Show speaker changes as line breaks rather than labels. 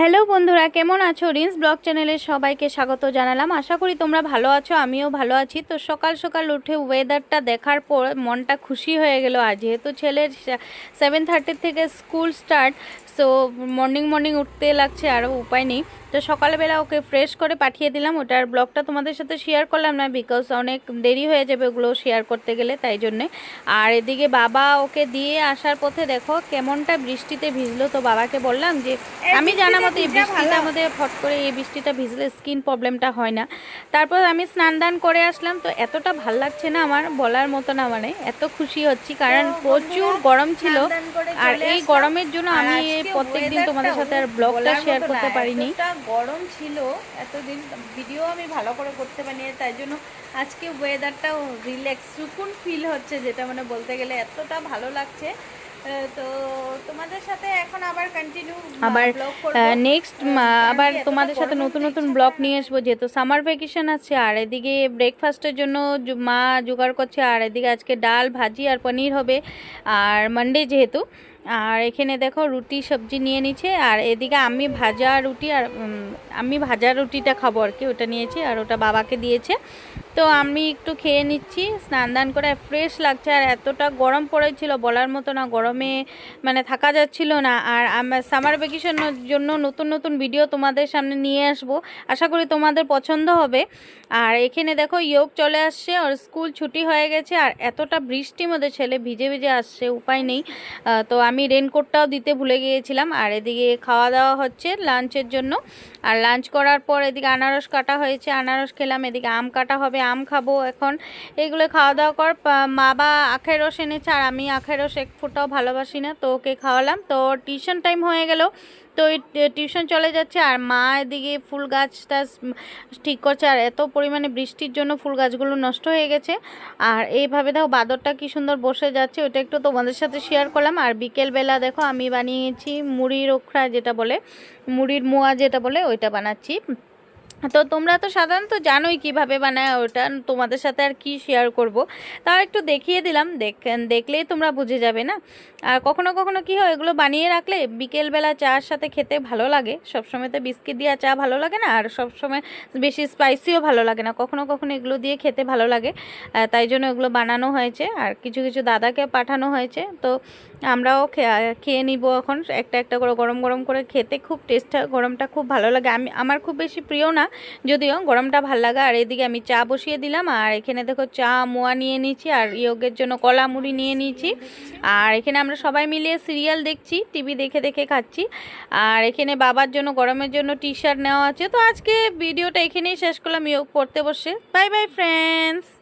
Hello বন্ধুরা, কেমন আছো? রিন্স ব্লগ চ্যানেলে সবাইকে স্বাগত জানালাম। আশা করি তোমরা ভালো আছো, আমিও ভালো আছি। তো সকাল সকাল উঠে ওয়েদারটা দেখার পর মনটা খুশি হয়ে গেল আর যেহেতু ছেলের সেভেন থার্টির থেকে school start so morning morning উঠতে লাগছে আরও উপায় নেই। তো সকালবেলা ওকে ফ্রেশ করে পাঠিয়ে দিলাম। ওটার ব্লগটা তোমাদের সাথে শেয়ার করলাম না বিকজ অনেক দেরি হয়ে যাবে ওগুলো শেয়ার করতে গেলে তাই জন্যে। আর এদিকে বাবা ওকে দিয়ে আসার পথে দেখো কেমনটা বৃষ্টিতে ভিজলো তো বাবাকে বললাম যে আমি জানা মতো এই বৃষ্টিটার মধ্যে ফট করে এই বৃষ্টিটা ভিজলে স্কিন প্রবলেমটা হয় না। তারপর আমি স্নান দান করে আসলাম তো এতটা ভালো লাগছে না আমার বলার মতো না মানে এত খুশি হচ্ছি কারণ প্রচুর গরম ছিল। আর এই গরমের জন্য আমি প্রত্যেকদিন তোমাদের সাথে আর ব্লগটা শেয়ার করতে পারিনি। গরম ছিল এতদিন ভিডিও আমি ভালো করে করতে পারিনি তাই জন্য আজকে ওয়েদারটাও রিল্যাক্স সুকুন ফিল হচ্ছে যেটা মানে বলতে গেলে এতটা ভালো লাগছে। তো তোমাদের সাথে এখন আবার কন্টিনিউ আবার নেক্সট আবার তোমাদের সাথে নতুন নতুন ব্লগ নিয়ে আসব যেহেতু সামার ভ্যাকেশন আছে আর এদিকে ব্রেকফাস্টের জন্য মা জোগাড় করছে আর এদিকে আজকে ডাল ভাজি আর পনির হবে আর মানডে যেহেতু আর এখানে দেখো রুটি, সবজি নিয়ে নিচ্ছে। আর এদিকে আমি ভাজা রুটি আর আমি ভাজা রুটিটা খাব আর কি, ওটা নিয়েছি। আর ওটা বাবাকে দিয়েছে। তো আমি একটু খেয়ে নিচ্ছি, স্নান দান করে ফ্রেশ লাগছে আর এতটা গরম পড়েছিল, বলার মতো না গরমে মানে থাকা যাচ্ছিল না। আর আমার সামার ভ্যাকেশনের জন্য নতুন নতুন ভিডিও তোমাদের সামনে নিয়ে আসব, আশা করি তোমাদের পছন্দ হবে। আর এখানে দেখো ইয়োগ চলে আসছে, ওর স্কুল ছুটি হয়ে গেছে আর এতটা বৃষ্টির মধ্যে ছেলে ভিজে ভিজে আসছে, উপায় নেই। তো আমি রেনকোটটাও দিতে ভুলে গিয়েছিলাম, আর এদিকে খাওয়া দাওয়া হচ্ছে লাঞ্চের জন্য। আর লাঞ্চ করার পর এদিকে আনারস কাটা হয়েছে, আনারস খেলাম, এদিকে আম কাটা হবে আম খাব এখন। এগুলো খাওয়া দাওয়া কর। পা- বাবা আখের রস এনেছে আর আমি আখের রস এক ফুটাও ভালোবাসি না। তো ওকে খাওয়ালাম। তো টিউশন টাইম হয়ে গেল। তো টিউশন চলে যাচ্ছে আর মা এদিকে ফুল গাছটা ঠিক করছে আর এত পরিমাণে বৃষ্টির জন্য ফুল গাছগুলো নষ্ট হয়ে গেছে। আর এইভাবে দেখো বাদরটা কি সুন্দর বসে যাচ্ছে। ওটা একটু তোমাদের সাথে শেয়ার করলাম। আর বিকেলবেলা দেখো আমি বানিয়েছি মুড়ির ওখরা যেটা বলে, মুড়ির মোয়া যেটা বলে, ওইটা বানাচ্ছি। তো তোমরা তো সাধারণত জানোই কীভাবে বানায় ওটা, তোমাদের সাথে আর কি শেয়ার করব। তাও একটু দেখিয়ে দিলাম, দেখ দেখলেই তোমরা বুঝে যাবে না। আর কখনো কখনো কি হয় এগুলো বানিয়ে রাখলে বিকেলবেলা চার সাথে খেতে ভালো লাগে। সবসময় তো বিস্কিট দিয়ে চা ভালো লাগে না, আর সবসময় বেশি স্পাইসিও ভালো লাগে না। কখনো কখনো এগুলো দিয়ে খেতে ভালো লাগে তাই জন্য এগুলো বানানো হয়েছে। আর কিছু কিছু দাদাকে পাঠানো হয়েছে, তো আমরাও খেয়ে নিব এখন। একটা একটা করে গরম গরম করে খেতে খুব টেস্ট হয় গরমটা খুব ভালো লাগে। আমি আমার খুব বেশি প্রিয় না যদিও গরমটা ভালো লাগা, আর এদিকে আমি চা বসিয়ে দিলাম, আর এখানে দেখো চা, মোয়া নিয়ে নিয়েছি, আর ইয়োগের জন্য কলা মুড়ি নিয়ে নিয়েছি। আর এখানে আমরা সবাই মিলে সিরিয়াল দেখছি, টিভি দেখে দেখে খাচ্ছি। আর এখানে বাবার জন্য, গরমের জন্য টি শার্ট নেওয়া আছে। তো আজকে ভিডিওটা এখানেই শেষ করলাম, ইয়োগ পড়তে বসে। Bye bye friends